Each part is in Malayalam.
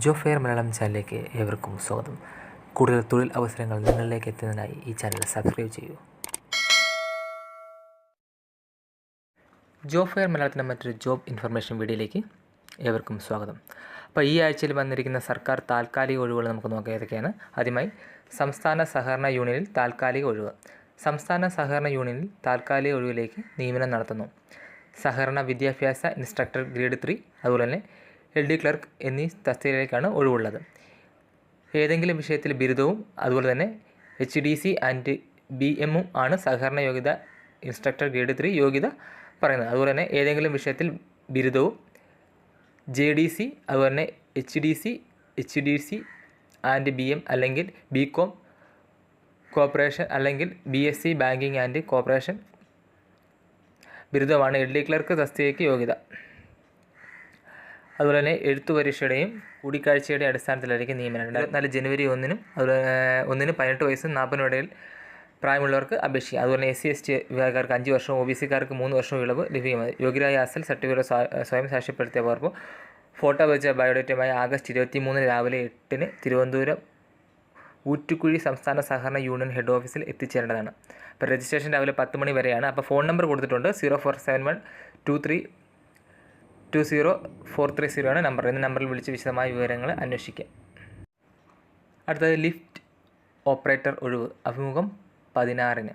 ജോ ഫെയർ മലയാളം ചാനലിലേക്ക് ഏവർക്കും സ്വാഗതം. കൂടുതൽ തൊഴിൽ അവസരങ്ങൾ നിങ്ങളിലേക്ക് എത്തുന്നതിനായി ഈ ചാനൽ സബ്സ്ക്രൈബ് ചെയ്യൂ. ജോ ഫെയർ മലയാളത്തിന്റെ മറ്റൊരു ജോബ് ഇൻഫർമേഷൻ വീഡിയോയിലേക്ക് ഏവർക്കും സ്വാഗതം. അപ്പോൾ ഈ ആഴ്ചയിൽ വന്നിരിക്കുന്ന സർക്കാർ താൽക്കാലിക ഒഴിവുകൾ നമുക്ക് നോക്കാം ഏതൊക്കെയാണ്. ആദ്യമായി സംസ്ഥാന സഹകരണ യൂണിയനിൽ താൽക്കാലിക ഒഴിവ്. സംസ്ഥാന സഹകരണ യൂണിയനിൽ താൽക്കാലിക ഒഴിവിലേക്ക് നിയമനം നടത്തുന്നു. സഹകരണ വിദ്യാഭ്യാസ ഇൻസ്ട്രക്ടർ ഗ്രേഡ് ത്രീ അതുപോലെ തന്നെ എൽ ഡി ക്ലർക്ക് എന്നീ തസ്തികയിലേക്കാണ് ഒഴിവുള്ളത്. ഏതെങ്കിലും വിഷയത്തിൽ ബിരുദവും അതുപോലെ തന്നെ H D C and B എമ്മും ആണ് സഹകരണ യോഗ്യത ഇൻസ്ട്രക്ടർ ഗ്രേഡ് ത്രീ യോഗ്യത പറയുന്നത്. അതുപോലെ തന്നെ ഏതെങ്കിലും വിഷയത്തിൽ ബിരുദവും ജെ ഡി സി അതുപോലെ തന്നെ H D C H D C and B M അല്ലെങ്കിൽ ബി കോം കോപ്പറേഷൻ അല്ലെങ്കിൽ B S C banking and cooperation ബിരുദമാണ് L D clerk തസ്തികയ്ക്ക് യോഗ്യത. അതുപോലെ തന്നെ എഴുത്തു പരീക്ഷയുടെയും കൂടിക്കാഴ്ചയുടെ അടിസ്ഥാനത്തിലായിരിക്കും നിയമനം. ഇരുപത്തിനാല് ജനുവരി ഒന്നിനും അതുപോലെ ഒന്നിന് പതിനെട്ട് വയസ്സും നാൽപ്പതിനും ഇടയിൽ പ്രായമുള്ളവർക്ക് അപേക്ഷിക്കുക അതുപോലെ എസ് സി എസ് ടി വിഭാഗക്കാർക്ക് അഞ്ച് വർഷവും ഒ ബി സിക്കാർക്ക് മൂന്ന് വർഷവും ഇളവ് ലഭ്യമാണ്. യോഗ്യരായ അസൽ സർട്ടിഫിക്കറ്റ് സ്വയം സ്വയം സാക്ഷ്യപ്പെടുത്തിയവർക്ക് ഫോട്ടോ വെച്ച ബയോഡേറ്റയുമായി ആഗസ്റ്റ് ഇരുപത്തി മൂന്നിന് രാവിലെ എട്ടിന് തിരുവനന്തപുരം ഊറ്റുകുഴി സംസ്ഥാന സഹകരണ യൂണിയൻ ഹെഡ് ഓഫീസിൽ എത്തിച്ചേരേണ്ടതാണ്. അപ്പോൾ രജിസ്ട്രേഷൻ രാവിലെ പത്ത് മണി വരെയാണ്. അപ്പോൾ ഫോൺ നമ്പർ കൊടുത്തിട്ടുണ്ട്. Zero four seven one two three two zero four three zero ആണ് നമ്പർ എന്ന നമ്പറിൽ വിളിച്ച് വിശദമായ വിവരങ്ങൾ അന്വേഷിക്കാം. അടുത്തത് ലിഫ്റ്റ് ഓപ്പറേറ്റർ ഒഴിവ്. അഭിമുഖം പതിനാറിന്.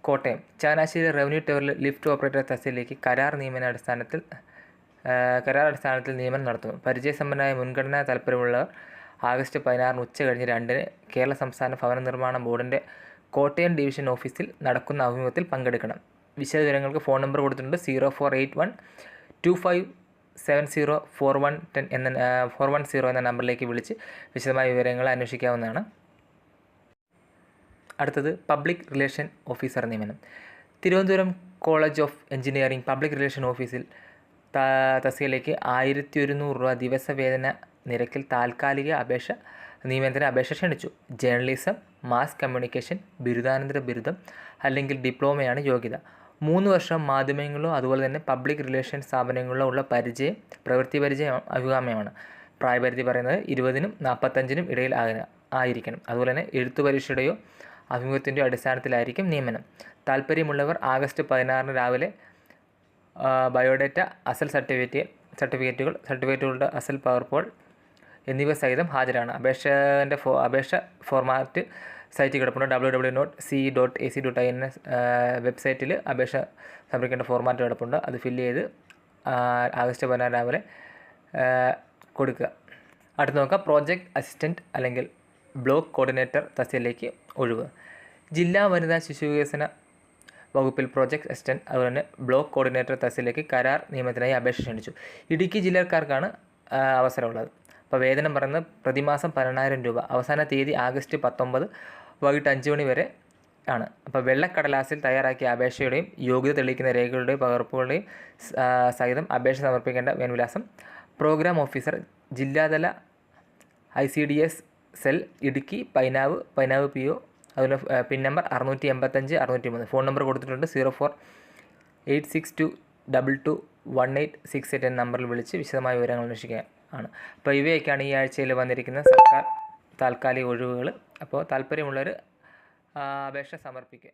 കോട്ടയം. ചങ്ങനാശ്ശേരി റവന്യൂ ടവറിൽ ലിഫ്റ്റ് ഓപ്പറേറ്റർ തസ്തിയിലേക്ക് കരാർ നിയമന അടിസ്ഥാനത്തിൽ കരാർ അടിസ്ഥാനത്തിൽ നിയമനം നടത്തുന്നു. പരിചയസമ്പന്നമായ മുൻഗണനാ താല്പര്യമുള്ളവർ ആഗസ്റ്റ് പതിനാറിന് ഉച്ച കഴിഞ്ഞ് രണ്ടിന് കേരള സംസ്ഥാന ഭവന നിർമ്മാണ ബോർഡിന്റെ കോട്ടയം ഡിവിഷൻ ഓഫീസിൽ നടക്കുന്ന അഭിമുഖത്തിൽ പങ്കെടുക്കണം. വിശദവിവരങ്ങൾക്ക് ഫോൺ നമ്പർ കൊടുത്തിട്ടുണ്ട്. Zero four eight one two five seven zero four one ten എന്ന ഫോർ വൺ സീറോ എന്ന നമ്പറിലേക്ക് വിളിച്ച് വിശദമായ വിവരങ്ങൾ അന്വേഷിക്കാവുന്നതാണ്. അടുത്തത് പബ്ലിക് റിലേഷൻ ഓഫീസർ നിയമനം. Thiruvananthapuram college of engineering public relation ഓഫീസിൽ തസ്തികയിലേക്ക് ആയിരത്തി ഒരുന്നൂറ് രൂപ ദിവസവേതന നിരക്കിൽ താൽക്കാലിക അപേക്ഷ നിയമനത്തിന് അപേക്ഷ ക്ഷണിച്ചു. ജേർണലിസം മാസ് കമ്മ്യൂണിക്കേഷൻ ബിരുദാനന്തര ബിരുദം അല്ലെങ്കിൽ ഡിപ്ലോമയാണ് യോഗ്യത. മൂന്ന് വർഷം മാധ്യമങ്ങളിലോ അതുപോലെ തന്നെ പബ്ലിക് റിലേഷൻ സ്ഥാപനങ്ങളിലോ ഉള്ള പരിചയം പ്രവൃത്തി പരിചയം അഭികാമ്യമാണ്. പ്രായപരിധി പറയുന്നത് ഇരുപതിനും നാൽപ്പത്തഞ്ചിനും ഇടയിൽ ആയിരിക്കണം. അതുപോലെ തന്നെ എഴുത്തു പരീക്ഷയുടെയോ അഭിമുഖത്തിന്റെയോ അടിസ്ഥാനത്തിലായിരിക്കും നിയമനം. താല്പര്യമുള്ളവർ ആഗസ്റ്റ് പതിനാറിന് രാവിലെ ബയോഡേറ്റ അസൽ സർട്ടിഫിക്കറ്റ് സർട്ടിഫിക്കറ്റുകൾ സർട്ടിഫിക്കറ്റുകളുടെ അസൽ പവർ പോൾ എന്നിവ സഹിതം ഹാജരാണ്. അപേക്ഷന്റെ ഫോ അപേക്ഷ ഫോർമാറ്റ് സൈറ്റിൽ കിടപ്പുണ്ട്. W W dot C dot A C dot I N S വെബ്സൈറ്റിൽ അപേക്ഷ സമർപ്പിക്കേണ്ട ഫോർമാറ്റ് കിടപ്പുണ്ട്. അത് ഫില്ല് ചെയ്ത് ആഗസ്റ്റ് പതിനാറ് രാവിലെ കൊടുക്കുക. അടുത്ത് നോക്കുക പ്രോജക്റ്റ് അസിസ്റ്റന്റ് അല്ലെങ്കിൽ ബ്ലോക്ക് കോർഡിനേറ്റർ തസ്തികയിലേക്ക് ഒഴിവ്. ജില്ലാ വനിതാ ശിശു വികസന വകുപ്പിൽ പ്രോജക്റ്റ് അസിസ്റ്റന്റ് അതുപോലെ തന്നെ ബ്ലോക്ക് കോർഡിനേറ്റർ തസ്തികയിലേക്ക് കരാർ നിയമത്തിനായി അപേക്ഷ ക്ഷണിച്ചു. ഇടുക്കി ജില്ലക്കാർക്കാണ് അവസരമുള്ളത്. അപ്പോൾ വേതനം പറയുന്നത് പ്രതിമാസം പതിനെണ്ണായിരം രൂപ. അവസാന തീയതി ആഗസ്റ്റ് പത്തൊമ്പത് വൈകിട്ട് അഞ്ച് മണി വരെ ആണ്. അപ്പോൾ വെള്ളക്കടലാസിൽ തയ്യാറാക്കിയ അപേക്ഷയുടെയും യോഗ്യത തെളിയിക്കുന്ന രേഖകളുടെയും പകർപ്പുകളുടെയും സഹിതം അപേക്ഷ സമർപ്പിക്കേണ്ട മേൽവിലാസം. പ്രോഗ്രാം ഓഫീസർ ജില്ലാതല I C D S cell Idukki Painavu Painavu P O അതുപോലെ പിൻ നമ്പർ അറുന്നൂറ്റി എൺപത്തഞ്ച് അറുന്നൂറ്റി മൂന്ന് ഫോൺ നമ്പർ കൊടുത്തിട്ടുണ്ട് zero four eight six two double two one eight six eight എന്ന നമ്പറിൽ വിളിച്ച് വിശദമായ വിവരങ്ങൾ അന്വേഷിക്കുക ആണ്. അപ്പോൾ ഇവയൊക്കെയാണ് ഈ ആഴ്ചയിൽ വന്നിരിക്കുന്ന സർക്കാർ താൽക്കാലിക ഒഴിവുകൾ. അപ്പോൾ താല്പര്യമുള്ളവർ അപേക്ഷ സമർപ്പിക്കുക.